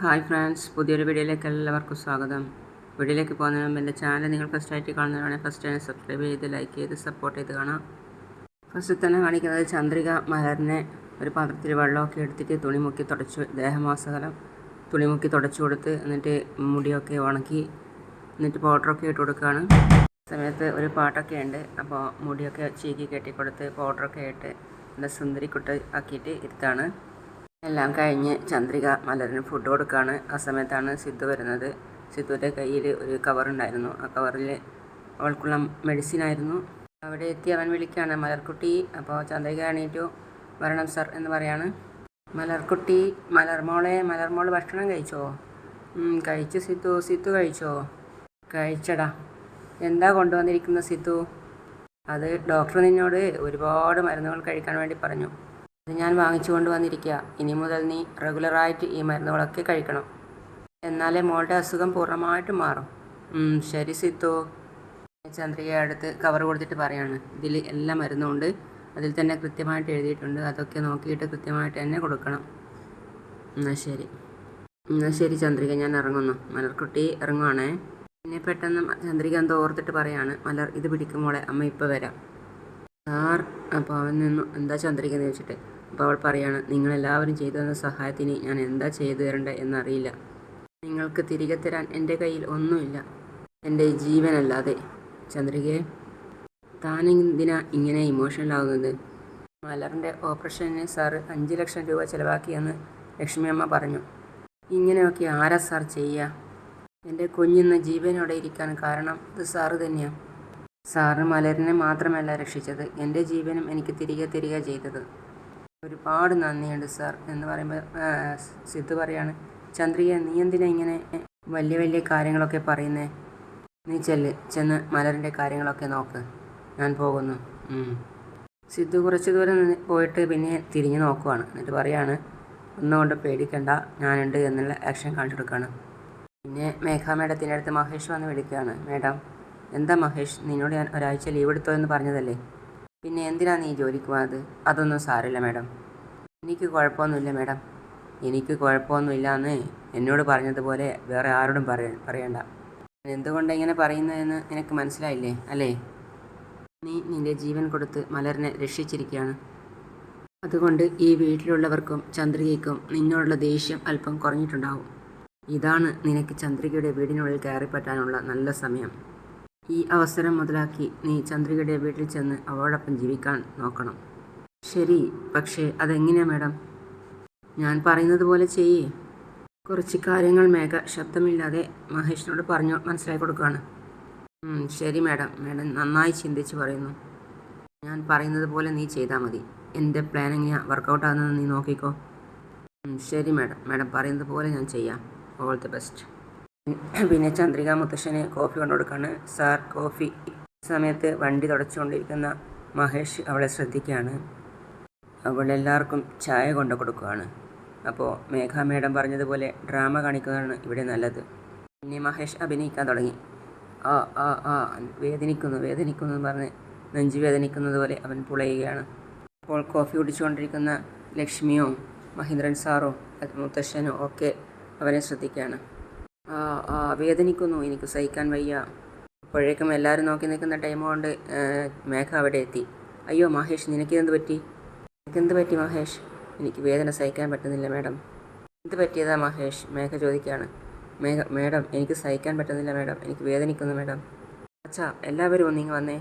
Hi friends പുതിയൊരു വീഡിയോയിലേക്ക് എല്ലാവർക്കും സ്വാഗതം. വീഡിയോയിലേക്ക് പോകുന്നതിന് മുമ്പ് എന്റെ ചാനൽ നിങ്ങൾ ഫസ്റ്റ് ആയിട്ട് കാണുന്നവരാണെങ്കിൽ ഫസ്റ്റ് തന്നെ സബ്സ്ക്രൈബ് ചെയ്ത് ലൈക്ക് ചെയ്ത് സപ്പോർട്ട് ചെയ്ത് കാണാം. ഫസ്റ്റ് തന്നെ കാണിക്കുന്നത് ചന്ദ്രിക മലറിനെ ഒരു പാത്രത്തിൽ വെള്ളമൊക്കെ എടുത്തിട്ട് തുണി മുക്കി തുടച്ചു ദേഹമാസകലം തുണി മുക്കി തുടച്ചു കൊടുത്ത് എന്നിട്ട് മുടിയൊക്കെ ഉണക്കി എന്നിട്ട് പൗഡറൊക്കെ ഇട്ട് കൊടുക്കുകയാണ്. സമയത്ത് ഒരു പാട്ടൊക്കെ ഉണ്ട് അപ്പോൾ മുടിയൊക്കെ ചീക്കി കെട്ടിക്കൊടുത്ത് പൗഡറൊക്കെ ഇട്ട് നല്ല സുന്ദരിക്കുട്ട് ആക്കിയിട്ട് ഇരുത്താണ്. എല്ലാം കഴിഞ്ഞ് ചന്ദ്രിക മലറിന് ഫുഡ് കൊടുക്കുകയാണ് ആ സമയത്താണ് സിദ്ധു വരുന്നത്. സിദ്ധുവിന്റെ കയ്യിൽ ഒരു കവറുണ്ടായിരുന്നു ആ കവറിൽ അവൾക്കുള്ള മെഡിസിൻ ആയിരുന്നു. അവിടെ എത്തി അവൻ വിളിക്കുകയാണ് മലർക്കുട്ടി അപ്പോൾ ചന്ദ്രിക എണീറ്റു. വരണം സർ എന്ന് പറയാണ്. മലർക്കുട്ടി മലർമോളെ മലർമോൾ ഭക്ഷണം കഴിച്ചോ? "ഉം, കഴിച്ചു സിദ്ധു. സിദ്ധു കഴിച്ചോ? കഴിച്ചടാ. എന്താ കൊണ്ടുവന്നിരിക്കുന്നത് സിദ്ധു? അത് ഡോക്ടർ നിന്നോട് ഒരുപാട് മരുന്നുകൾ കഴിക്കാൻ വേണ്ടി പറഞ്ഞു. ഞാൻ വാങ്ങിച്ചു കൊണ്ടുവന്നിരിക്കുക ഇനി മുതൽ നീ റെഗുലറായിട്ട് ഈ മരുന്നുകളൊക്കെ കഴിക്കണം. എന്നാലേ മോളുടെ അസുഖം പൂർണമായിട്ട് മാറും. ശരി സിത്തു. ചന്ദ്രിക അടുത്ത് കവർ കൊടുത്തിട്ട് പറയാണ്. ഇതിൽ എല്ലാ മരുന്നും ഉണ്ട്. അതിൽ തന്നെ കൃത്യമായിട്ട് എഴുതിയിട്ടുണ്ട്. അതൊക്കെ നോക്കിയിട്ട് കൃത്യമായിട്ട് തന്നെ കൊടുക്കണം. എന്നാൽ ശരി. എന്നാൽ ശരി ചന്ദ്രിക ഞാൻ ഇറങ്ങുന്നു. മലർക്കുട്ടി ഇറങ്ങുവാണേ. പിന്നെ പെട്ടെന്ന് ചന്ദ്രിക എന്തോ ഓർത്തിട്ട് പറയാണ്. മലർ ഇത് പിടിക്കുമ്പോളെ അമ്മ ഇപ്പോൾ വരാം. സാർ അപ്പോൾ അവൻ നിന്നു. എന്താ ചന്ദ്രിക എന്ന് ചോദിച്ചിട്ട്? അപ്പോൾ അവൾ പറയാണ് നിങ്ങളെല്ലാവരും ചെയ്തു തന്ന സഹായത്തിന് ഞാൻ എന്താ ചെയ്തു തരേണ്ടത് എന്നറിയില്ല. നിങ്ങൾക്ക് തിരികെ തരാൻ എന്റെ കയ്യിൽ ഒന്നുമില്ല. എന്റെ ജീവനല്ലാതെ. ചന്ദ്രികയെ താനെന്തിനാ ഇങ്ങനെ ഇമോഷണൽ ആകുന്നത് മലറിന്റെ ഓപ്പറേഷന് സാറ് അഞ്ച് ലക്ഷം രൂപ ചിലവാക്കിയെന്ന് ലക്ഷ്മിയമ്മ പറഞ്ഞു. ഇങ്ങനെയൊക്കെ ആരാ സാർ ചെയ്യുക എന്റെ കുഞ്ഞിന്ന് ജീവനോടെ ഇരിക്കാൻ കാരണം ഇത് സാറ് തന്നെയാണ് സാറ് മലരിനെ മാത്രമല്ല രക്ഷിച്ചത്. എന്റെ ജീവനും എനിക്ക് തിരികെ തരിക ചെയ്തത്. ഒരുപാട് നന്ദിയുണ്ട് സാർ എന്ന് പറയുമ്പോൾ സിദ്ധു പറയാണ് ചന്ദ്രിക നീ എന്തിനാ ഇങ്ങനെ വലിയ വലിയ കാര്യങ്ങളൊക്കെ പറയുന്നേ? നീ ചെല്ല് ചെന്ന് മലറിന്റെ കാര്യങ്ങളൊക്കെ നോക്ക്. ഞാൻ പോകുന്നു. സിദ്ധു കുറച്ച് ദൂരം പോയിട്ട് പിന്നെ തിരിഞ്ഞു നോക്കുവാണ്. എന്നിട്ട് പറയാണ് ഒന്നുകൊണ്ട് പേടിക്കണ്ട ഞാനുണ്ട് എന്നുള്ള ആക്ഷൻ കാണിച്ചു കൊടുക്കുകയാണ് പിന്നെ മേഘ മേഡത്തിന്റെ അടുത്ത് മഹേഷ് വന്ന് വിളിക്കുകയാണ് മേഡം എന്താ മഹേഷ് നിന്നോട് ഞാൻ ഒരാഴ്ച ലീവ് എടുത്തോ എന്ന് പറഞ്ഞതല്ലേ? പിന്നെ എന്തിനാ നീ ജോലിക്ക് പോകാത് അതൊന്നും സാരമില്ല മേഡം. എനിക്ക് കുഴപ്പമൊന്നുമില്ല മേഡം. എനിക്ക് കുഴപ്പമൊന്നുമില്ല എന്ന് എന്നോട് പറഞ്ഞതുപോലെ വേറെ ആരോടും പറയ പറയണ്ട. എന്തുകൊണ്ട് ഇങ്ങനെ പറയുന്നതെന്ന് നിനക്ക് മനസ്സിലായില്ലേ? അല്ലേ? നീ നിന്റെ ജീവൻ കൊടുത്ത് മലറിനെ രക്ഷിച്ചിരിക്കുകയാണ്. അതുകൊണ്ട് ഈ വീട്ടിലുള്ളവർക്കും ചന്ദ്രികയ്ക്കും നിന്നോടുള്ള ദേഷ്യം അല്പം കുറഞ്ഞിട്ടുണ്ടാവും. ഇതാണ് നിനക്ക് ചന്ദ്രികയുടെ വീടിനുള്ളിൽ കയറിപ്പറ്റാനുള്ള നല്ല സമയം. ഈ അവസരം മുതലാക്കി നീ ചന്ദ്രികയുടെ വീട്ടിൽ ചെന്ന് അവളോടൊപ്പം ജീവിക്കാൻ നോക്കണം. ശരി പക്ഷേ അതെങ്ങനെയാ മാഡം? ഞാൻ പറയുന്നത് പോലെ ചെയ്യേ. കുറച്ച് കാര്യങ്ങൾ മേഘ ശബ്ദമില്ലാതെ മഹേഷിനോട് പറഞ്ഞു മനസ്സിലാക്കി കൊടുക്കുകയാണ്. ശരി മാഡം. മാഡം നന്നായി ചിന്തിച്ച് പറയുന്നു. ഞാൻ പറയുന്നത് പോലെ നീ ചെയ്താൽ മതി. എന്റെ പ്ലാൻ എങ്ങനെയാണ് വർക്കൗട്ട് ആകുന്നത് നീ നോക്കിക്കോ. ശരി മാഡം. മാഡം പറയുന്നത് പോലെ ഞാൻ ചെയ്യാം. ഓൾ ദി ബെസ്റ്റ് പിന്നെ ചന്ദ്രിക മുത്തശ്ശന് കോഫി കൊണ്ടു കൊടുക്കാണ് സാർ കോഫി സമയത്ത് വണ്ടി തുടച്ചുകൊണ്ടിരിക്കുന്ന മഹേഷ് അവളെ ശ്രദ്ധിക്കുകയാണ്. അവളെല്ലാവർക്കും ചായ കൊണ്ടു കൊടുക്കുകയാണ്. അപ്പോൾ മേഘ മേഡം പറഞ്ഞതുപോലെ ഡ്രാമ കാണിക്കുന്നതാണ് ഇവിടെ നല്ലത്. പിന്നെ മഹേഷ് അഭിനയിക്കാൻ തുടങ്ങി. ആ ആ ആ വേദനിക്കുന്നു വേദനിക്കുന്നു എന്ന് പറഞ്ഞ് നെഞ്ച് വേദനിക്കുന്നത് പോലെ അവൻ പുളയുകയാണ്. അപ്പോൾ കോഫി കുടിച്ചുകൊണ്ടിരിക്കുന്ന ലക്ഷ്മിയോ മഹീന്ദ്രൻ സാറോ മുത്തശ്ശനോ ഒക്കെ അവനെ ശ്രദ്ധിക്കുകയാണ്. വേദനിക്കുന്നു. എനിക്ക് സഹിക്കാൻ വയ്യ. അപ്പോഴേക്കും എല്ലാവരും നോക്കി നിൽക്കുന്ന ടൈം കൊണ്ട് മേഘ അവിടെ എത്തി. അയ്യോ മഹേഷ് നിനക്കിതെന്ത് പറ്റി? നിനക്കെന്ത് പറ്റി മഹേഷ്? എനിക്ക് വേദന സഹിക്കാൻ പറ്റുന്നില്ല മാഡം. എന്ത് പറ്റിയതാ മഹേഷ്? മേഘ ചോദിക്കുകയാണ്. മേഘ മാഡം എനിക്ക് സഹിക്കാൻ പറ്റുന്നില്ല മാഡം. എനിക്ക് വേദനിക്കുന്നു മാഡം. അച്ഛാ എല്ലാവരും ഒന്നിങ്ങ് വന്നേ.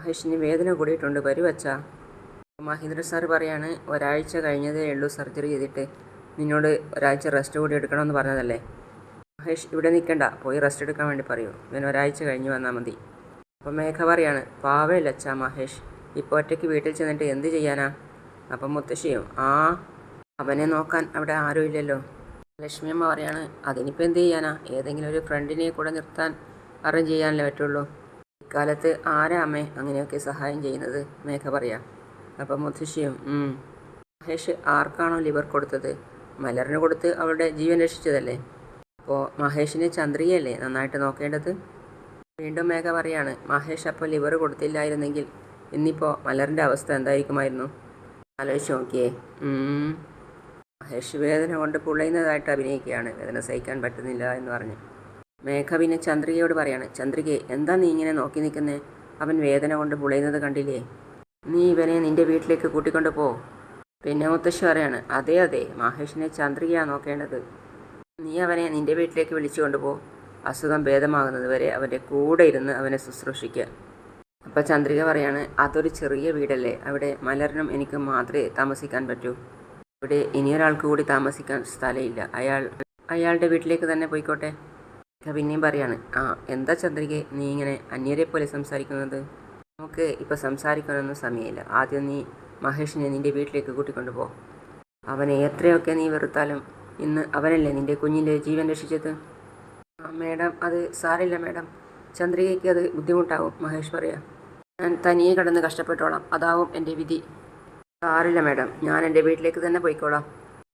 മഹേഷിന് വേദന കൂടിയിട്ടുണ്ട്. വരൂ അച്ഛാ. സാർ പറയാണ് ഒരാഴ്ച കഴിഞ്ഞതേ ഉള്ളൂ സർജറി ചെയ്തിട്ട്. നിന്നോട് ഒരാഴ്ച റെസ്റ്റ് കൂടി എടുക്കണമെന്ന് പറഞ്ഞതല്ലേ? മഹേഷ് ഇവിടെ നിൽക്കണ്ട പോയി റെസ്റ്റ് എടുക്കാൻ വേണ്ടി പറയൂ. ഞാൻ ഒരാഴ്ച കഴിഞ്ഞ് വന്നാൽ മതി. അപ്പം മേഘ പറയാണ് പാവയില്ല അച്ഛാ മഹേഷ് ഇപ്പോൾ ഒറ്റയ്ക്ക് വീട്ടിൽ ചെന്നിട്ട് എന്ത് ചെയ്യാനാ? അപ്പം മുത്തശ്ശിയും ആ അവനെ നോക്കാൻ അവിടെ ആരും ഇല്ലല്ലോ. ലക്ഷ്മിയമ്മ പറയാണ് അതിനിപ്പോൾ എന്ത് ചെയ്യാനാ? ഏതെങ്കിലും ഒരു ഫ്രണ്ടിനെ കൂടെ നിർത്താൻ അറേഞ്ച് ചെയ്യാനല്ലേ പറ്റുള്ളൂ. ഇക്കാലത്ത് ആരാ അമ്മേ അങ്ങനെയൊക്കെ സഹായം ചെയ്യുന്നത്? മേഘ പറയാം. അപ്പം മുത്തശ്ശിയും "ഉം. മഹേഷ് ആർക്കാണോ ലിവർ കൊടുത്തത്? മലറിന് കൊടുത്ത് അവളുടെ ജീവൻ രക്ഷിച്ചതല്ലേ? അപ്പോൾ മഹേഷിന് ചന്ദ്രികയല്ലേ നന്നായിട്ട് നോക്കേണ്ടത്? വീണ്ടും മേഘ പറയാണ് മഹേഷ് അപ്പോൾ ലിവർ കൊടുത്തില്ലായിരുന്നെങ്കിൽ ഇന്നിപ്പോൾ മലറിന്റെ അവസ്ഥ എന്തായിരിക്കുമായിരുന്നു? ആലോചിച്ച് നോക്കിയേ. മഹേഷ് വേദന കൊണ്ട് പുളയുന്നതായിട്ട് അഭിനയിക്കുകയാണ് വേദന സഹിക്കാൻ പറ്റുന്നില്ല എന്ന് പറഞ്ഞു. മേഘ പിന്നെ ചന്ദ്രികയോട് പറയാണ് ചന്ദ്രികയെ എന്താ നീ ഇങ്ങനെ നോക്കി നിൽക്കുന്നേ? അവൻ വേദന കൊണ്ട് പുളയുന്നത് കണ്ടില്ലേ? നീ ഇവനെ നിന്റെ വീട്ടിലേക്ക് കൂട്ടിക്കൊണ്ട് പോ. പിന്നെ മുത്തശ്ശി പറയാണ് അതെ അതെ മഹേഷിനെ ചന്ദ്രികയാണ് നോക്കേണ്ടത്. നീ അവനെ നിന്റെ വീട്ടിലേക്ക് വിളിച്ചു കൊണ്ടുപോ. അസുഖം ഭേദമാകുന്നത് വരെ അവന്റെ കൂടെ ഇരുന്ന് അവനെ ശുശ്രൂഷിക്കുക അപ്പോൾ ചന്ദ്രിക പറയാണ് അതൊരു ചെറിയ വീടല്ലേ. അവിടെ മലറിനും എനിക്ക് മാത്രമേ താമസിക്കാൻ പറ്റൂ. ഇവിടെ ഇനിയൊരാൾക്ക് കൂടി താമസിക്കാൻ സ്ഥലമില്ല അയാൾ അയാളുടെ വീട്ടിലേക്ക് തന്നെ പോയിക്കോട്ടെ. പിന്നെയും പറയാണ് ആ എന്താ ചന്ദ്രികെ നീ ഇങ്ങനെ അന്യരെ പോലെ സംസാരിക്കുന്നത്? നമുക്ക് ഇപ്പോൾ സംസാരിക്കാനൊന്നും സമയമില്ല. ആദ്യം നീ മഹേഷിനെ നിന്റെ വീട്ടിലേക്ക് കൂട്ടിക്കൊണ്ടു പോ അവനെ എത്രയൊക്കെ നീ വെറുത്താലും ഇന്ന് അവനല്ലേ നിന്റെ കുഞ്ഞിന്റെ ജീവൻ രക്ഷിച്ചത്? മേഡം അത് സാരില്ല മേഡം. ചന്ദ്രികയ്ക്ക് അത് ബുദ്ധിമുട്ടാവും മഹേഷ് പറയാം. ഞാൻ തനിയെ കിടന്ന് കഷ്ടപ്പെട്ടോളാം. അതാവും എന്റെ വിധി. സാരില്ല മേഡം ഞാൻ എന്റെ വീട്ടിലേക്ക് തന്നെ പോയിക്കോളാം.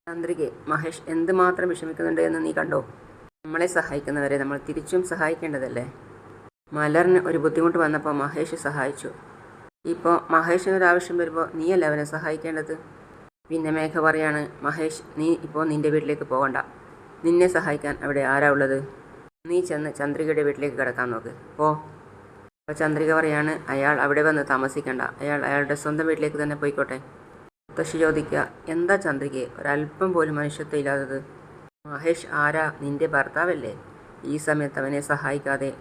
ചന്ദ്രികെ മഹേഷ് എന്തുമാത്രം വിഷമിക്കുന്നുണ്ട് എന്ന് നീ കണ്ടോ? നമ്മളെ സഹായിക്കുന്നവരെ നമ്മൾ തിരിച്ചും സഹായിക്കേണ്ടതല്ലേ? മലറിന് ഒരു ബുദ്ധിമുട്ട് വന്നപ്പോൾ മഹേഷ് സഹായിച്ചു. ഇപ്പോൾ മഹേഷിനൊരാവശ്യം വരുമ്പോൾ നീയല്ലേ അവനെ സഹായിക്കേണ്ടത്? പിന്നെ മേഘ പറയാണ് മഹേഷ് നീ ഇപ്പോൾ നിന്റെ വീട്ടിലേക്ക് പോകണ്ട. നിന്നെ സഹായിക്കാൻ അവിടെ ആരാ ഉള്ളത്? നീ ചെന്ന് ചന്ദ്രികയുടെ വീട്ടിലേക്ക് കിടക്കാൻ നോക്ക്. പോ. അപ്പോൾ ചന്ദ്രിക പറയാണ് അയാൾ അവിടെ വന്ന് താമസിക്കണ്ട. അയാൾ അയാളുടെ സ്വന്തം വീട്ടിലേക്ക് തന്നെ പോയിക്കോട്ടെ. മുത്തശ്ശി ചോദിക്കുക എന്താ ചന്ദ്രികയെ ഒരല്പം പോലും മനുഷ്യത്വം ഇല്ലാത്തത്? മഹേഷ് ആരാ? നിന്റെ ഭർത്താവല്ലേ? ഈ സമയത്ത് അവനെ സഹായിക്കാതെ.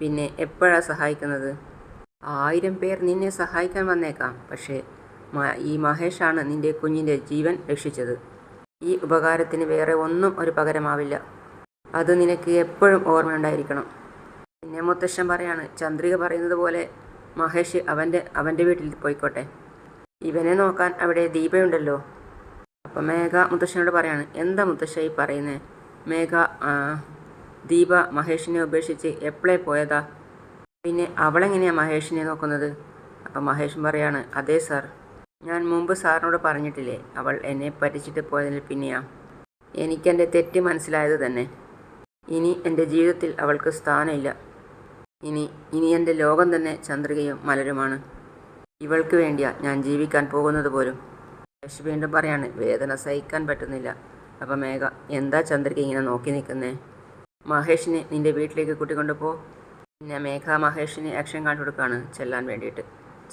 പിന്നെ എപ്പോഴാണ് സഹായിക്കുന്നത്? ആയിരം പേർ നിന്നെ സഹായിക്കാൻ വന്നേക്കാം. പക്ഷേ ഈ മഹേഷാണ് നിന്റെ കുഞ്ഞിന്റെ ജീവൻ രക്ഷിച്ചത്. ഈ ഉപകാരത്തിന് വേറെ ഒന്നും ഒരു പകരമാവില്ല. അത് നിനക്ക് എപ്പോഴും ഓർമ്മയുണ്ടായിരിക്കണം. പിന്നെ മുത്തശ്ശൻ പറയാണ് ചന്ദ്രിക പറയുന്നത് പോലെ മഹേഷ് അവന്റെ അവന്റെ വീട്ടിൽ പോയിക്കോട്ടെ. ഇവനെ നോക്കാൻ അവിടെ ദീപയുണ്ടല്ലോ. അപ്പം മേഘ മുത്തശ്ശനോട് പറയാണ് എന്താ മുത്തശ്ശ ഈ പറയുന്നത് മേഘ ദീപ മഹേഷിനെ ഉപേക്ഷിച്ച് എപ്പോഴേ പോയതാ? പിന്നെ അവളെങ്ങനെയാണ് മഹേഷിനെ നോക്കുന്നത്? അപ്പം മഹേഷ് പറയാണ് അതെ സാർ ഞാൻ മുമ്പ് സാറിനോട് പറഞ്ഞിട്ടില്ലേ അവൾ എന്നെ പറ്റിച്ചിട്ട് പോയതിൽ പിന്നെയാ. എനിക്കെന്റെ തെറ്റ് മനസ്സിലായത് തന്നെ. ഇനി എന്റെ ജീവിതത്തിൽ അവൾക്ക് സ്ഥാനമില്ല. ഇനി ഇനി എന്റെ ലോകം തന്നെ ചന്ദ്രികയും മലരുമാണ്. ഇവൾക്ക് വേണ്ടിയാ ഞാൻ ജീവിക്കാൻ പോകുന്നത് പോലും. യശ് വീണ്ടും പറയാണ് വേദന സഹിക്കാൻ പറ്റുന്നില്ല. അപ്പം മേഘ എന്താ ചന്ദ്രിക ഇങ്ങനെ നോക്കി നിൽക്കുന്നേ? മഹേഷിനെ നിന്റെ വീട്ടിലേക്ക് കൂട്ടിക്കൊണ്ടുപോ പിന്നെ മേഘ മഹേഷിനെ ആക്ഷൻ കാണിച്ചു കൊടുക്കുകയാണ് ചെല്ലാൻ വേണ്ടിയിട്ട്.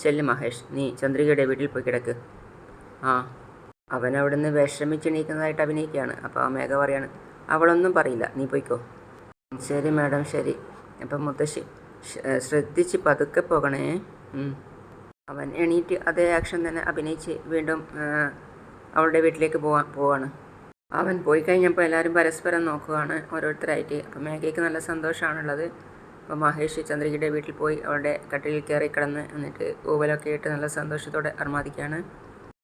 ചെല്ല് മഹേഷ് നീ ചന്ദ്രികയുടെ വീട്ടിൽ പോയി കിടക്ക്. ആ അവൻ അവിടുന്ന് വിഷമിച്ചെണീക്കുന്നതായിട്ട് അഭിനയിക്കുകയാണ്. അപ്പോൾ ആ മേഘ പറയാണ് അവളൊന്നും പറയില്ല നീ പോയിക്കോ. ശരി മാഡം ശരി. അപ്പം മുത്തശ്ശി ശ്രദ്ധിച്ച് പതുക്കെ പോകണേ. അവൻ എണീറ്റ് അതേ ആക്ഷൻ തന്നെ അഭിനയിച്ച് വീണ്ടും അവളുടെ വീട്ടിലേക്ക് പോവാൻ പോവാണ്. അവൻ പോയി കഴിഞ്ഞപ്പോൾ എല്ലാവരും പരസ്പരം നോക്കുകയാണ് ഓരോരുത്തരായിട്ട്. അപ്പം മേഘയ്ക്ക് നല്ല സന്തോഷമാണുള്ളത്. അപ്പോൾ മഹേഷ് ചന്ദ്രികയുടെ വീട്ടിൽ പോയി അവളുടെ കട്ടിലിൽ കയറി കിടന്ന് എന്നിട്ട് ഊവലൊക്കെ ഇട്ട് നല്ല സന്തോഷത്തോടെ അർമാദിക്കുകയാണ്.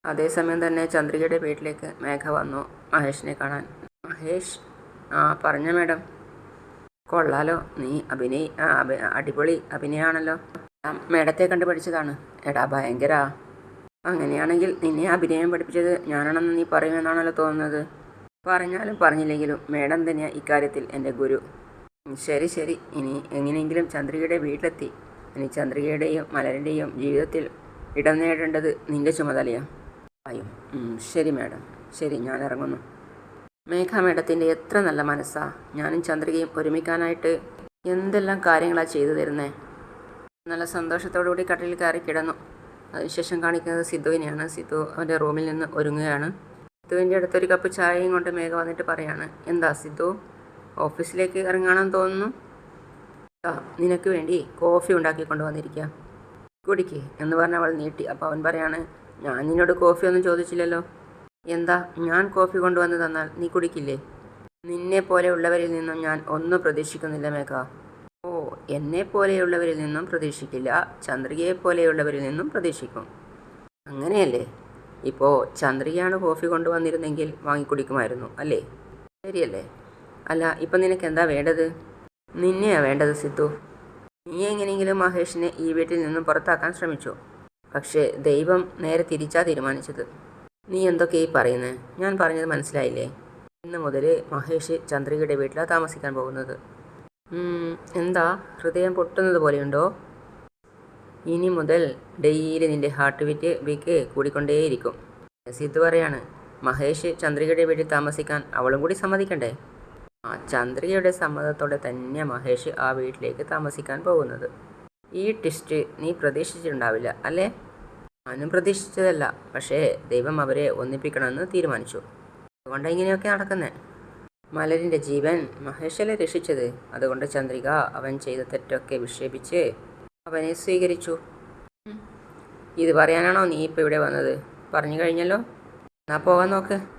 അതേസമയം തന്നെ ചന്ദ്രികയുടെ വീട്ടിലേക്ക് മേഘ വന്നു മഹേഷിനെ കാണാൻ. മഹേഷ് ആ പറഞ്ഞ മേഡം. കൊള്ളാലോ നീ അഭിനയി അടിപൊളി അഭിനയാണല്ലോ. മേഡത്തെ കണ്ട് പഠിച്ചതാണ്. എടാ ഭയങ്കര. അങ്ങനെയാണെങ്കിൽ നിന്നെ അഭിനയം പഠിപ്പിച്ചത് ഞാനാണെന്ന് നീ പറയുമെന്നാണല്ലോ തോന്നുന്നത്. പറഞ്ഞാലും പറഞ്ഞില്ലെങ്കിലും മേഡം തന്നെയാണ് ഇക്കാര്യത്തിൽ എന്റെ ഗുരു. ശരി ശരി. ഇനി എങ്ങനെയെങ്കിലും ചന്ദ്രികയുടെ വീട്ടിലെത്തി. ഇനി ചന്ദ്രികയുടെയും മലരന്റെയും ജീവിതത്തിൽ ഇടം നേടേണ്ടത് നിന്റെ ചുമതലയാണ് അയ്യോ ശരി മാഡം. ശരി ഞാൻ ഇറങ്ങുന്നു. മേഘ മേഡത്തിന്റെ എത്ര നല്ല മനസ്സാ. ഞാനും ചന്ദ്രികയും ഒരുമിക്കാനായിട്ട് എന്തെല്ലാം കാര്യങ്ങളാണ് ചെയ്തു തരുന്നേ. നല്ല സന്തോഷത്തോടു കൂടി കട്ടിലിൽ കയറി കിടന്നു. അതിനുശേഷം കാണിക്കുന്നത് സിദ്ധുവിനെയാണ്. സിദ്ധു അവന്റെ റൂമിൽ നിന്ന് ഒരുങ്ങുകയാണ്. സിദ്ധുവിന്റെ അടുത്തൊരു കപ്പ് ചായയും കൊണ്ട് മേഘ വന്നിട്ട് പറയാണ് എന്താ സിദ്ധു? ഓഫീസിലേക്ക് ഇറങ്ങണമെന്ന് തോന്നുന്നു. നിനക്ക് വേണ്ടി കോഫി ഉണ്ടാക്കി കൊണ്ടുവന്നിരിക്കുക കുടിക്ക് എന്ന് പറഞ്ഞ അവൾ നീട്ടി. അപ്പോൾ അവൻ പറയാണ് ഞാൻ നിന്നോട് കോഫി ഒന്നും ചോദിച്ചില്ലല്ലോ. എന്താ ഞാൻ കോഫി കൊണ്ടുവന്ന് തന്നാൽ നീ കുടിക്കില്ലേ? നിന്നെ പോലെയുള്ളവരിൽ നിന്നും ഞാൻ ഒന്നും പ്രതീക്ഷിക്കുന്നില്ല മേഘ. ഓ എന്നെ പോലെയുള്ളവരിൽ നിന്നും പ്രതീക്ഷിക്കില്ല. ചന്ദ്രികയെ പോലെയുള്ളവരിൽ നിന്നും പ്രതീക്ഷിക്കും. അങ്ങനെയല്ലേ? ഇപ്പോൾ ചന്ദ്രികയാണ് കോഫി കൊണ്ടുവന്നിരുന്നെങ്കിൽ വാങ്ങിക്കുടിക്കുമായിരുന്നു അല്ലേ? ശരിയല്ലേ? അല്ല ഇപ്പം നിനക്ക് എന്താ വേണ്ടത്? നിന്നെയാ വേണ്ടത് സിദ്ധു. നീ എങ്ങനെയെങ്കിലും മഹേഷിനെ ഈ വീട്ടിൽ നിന്നും പുറത്താക്കാൻ ശ്രമിച്ചു. പക്ഷേ ദൈവം നേരെ തിരിച്ചാ തീരുമാനിച്ചത്. നീ എന്തൊക്കെയാ ഈ പറയുന്നത് ഞാൻ പറഞ്ഞത് മനസ്സിലായില്ലേ? ഇന്ന് മുതൽ മഹേഷ് ചന്ദ്രികയുടെ വീട്ടിലാണ് താമസിക്കാൻ പോകുന്നത്. എന്താ? ഹൃദയം പൊട്ടുന്നത് പോലെയുണ്ടോ? ഇനി മുതൽ ഡെയിലി നിന്റെ ഹാർട്ട് ബീറ്റ് ബീക്ക് കൂടിക്കൊണ്ടേയിരിക്കും. സിദ്ധു പറയാണ് മഹേഷ് ചന്ദ്രികയുടെ വീട്ടിൽ താമസിക്കാൻ അവളും കൂടി സമ്മതിക്കണ്ടേ? ആ ചന്ദ്രികയുടെ സമ്മതത്തോടെ തന്നെ മഹേഷ് ആ വീട്ടിലേക്ക് താമസിക്കാൻ പോകുന്നത്. ഈ ട്വിസ്റ്റ് നീ പ്രതീക്ഷിച്ചിട്ടുണ്ടാവില്ല അല്ലേ? ഞാനും പ്രതീക്ഷിച്ചതല്ല പക്ഷേ ദൈവം അവരെ ഒന്നിപ്പിക്കണമെന്ന് തീരുമാനിച്ചു. അതുകൊണ്ടാണ് ഇങ്ങനെയൊക്കെ നടക്കുന്നത് മലരിന്റെ ജീവൻ മഹേഷല്ലേ രക്ഷിച്ചത്? അതുകൊണ്ട് ചന്ദ്രിക അവൻ ചെയ്ത തെറ്റൊക്കെ വിക്ഷേപിച്ച് അവനെ സ്വീകരിച്ചു. ഇത് പറയാനാണോ നീ ഇപ്പോൾ ഇവിടെ വന്നത്? പറഞ്ഞു കഴിഞ്ഞല്ലോ. എന്നാ പോകാൻ നോക്ക്.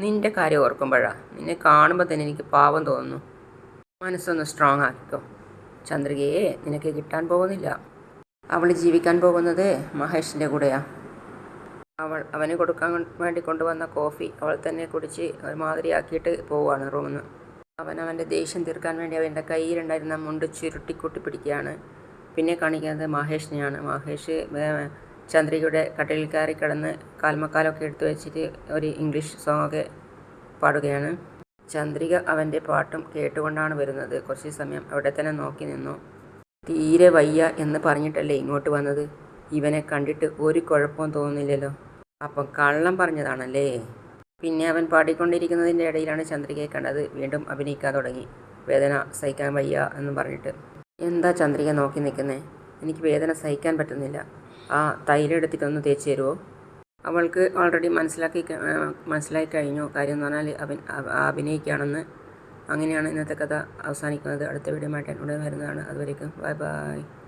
നിന്റെ കാര്യം ഓർക്കുമ്പോഴാ. നിന്നെ കാണുമ്പോൾ തന്നെ എനിക്ക് പാവം തോന്നുന്നു. മനസ്സൊന്ന് സ്ട്രോങ് ആക്കിക്കോ. ചന്ദ്രികയെ നിനക്ക് കിട്ടാൻ പോകുന്നില്ല. അവൾ ജീവിക്കാൻ പോകുന്നത് മഹേഷിന്റെ കൂടെയാണ് അവൾ അവന് കൊടുക്കാൻ വേണ്ടി കൊണ്ടുവന്ന കോഫി അവൾ തന്നെ കുടിച്ച് ഒരുമാതിരിയാക്കിയിട്ട് പോവുകയാണ് റൂമിൽ നിന്ന് അവൻ അവന്റെ ദേഷ്യം തീർക്കാൻ വേണ്ടി അവന്റെ കയ്യിലുണ്ടായിരുന്ന മുണ്ട് ചുരുട്ടിക്കുട്ടി പിടിക്കുകയാണ് പിന്നെ കാണിക്കുന്നത് മഹേഷിനെയാണ്. മഹേഷ് ചന്ദ്രികയുടെ കട്ടിലിൽ കയറി കിടന്ന് കാൽമക്കാലൊക്കെ എടുത്തു വെച്ചിട്ട് ഒരു ഇംഗ്ലീഷ് സോങ്ങൊക്കെ പാടുകയാണ്. ചന്ദ്രിക അവന്റെ പാട്ടും കേട്ടുകൊണ്ടാണ് വരുന്നത്. കുറച്ച് സമയം അവിടെ തന്നെ നോക്കി നിന്നു. തീരെ വയ്യ എന്ന് പറഞ്ഞിട്ടല്ലേ ഇങ്ങോട്ട് വന്നത്? ഇവനെ കണ്ടിട്ട് ഒരു കുഴപ്പവും തോന്നുന്നില്ലല്ലോ. അപ്പം കള്ളം പറഞ്ഞതാണല്ലേ? പിന്നെ അവൻ പാടിക്കൊണ്ടിരിക്കുന്നതിന്റെ ഇടയിലാണ് ചന്ദ്രികയെ കണ്ടത്. വീണ്ടും അഭിനയിക്കാൻ തുടങ്ങി. വേദന സഹിക്കാൻ വയ്യ എന്ന് പറഞ്ഞിട്ട്. എന്താ ചന്ദ്രിക നോക്കി നിൽക്കുന്നത് എനിക്ക് വേദന സഹിക്കാൻ പറ്റുന്നില്ല. ആ തൈലെടുത്തിട്ടൊന്ന് തേച്ച് തരുമോ അവൾക്ക് ഓൾറെഡി മനസ്സിലാക്കി മനസ്സിലായി കഴിഞ്ഞു. കാര്യം എന്ന് പറഞ്ഞാൽ അവൻ അഭിനയിക്കുകയാണെന്ന്. അങ്ങനെയാണ് ഇന്നത്തെ കഥ അവസാനിക്കുന്നത്. അടുത്ത വീഡിയോ മാറ്റാൻ ഉടനെ വരുന്നതാണ്. അതുവരേക്കും. Bye bye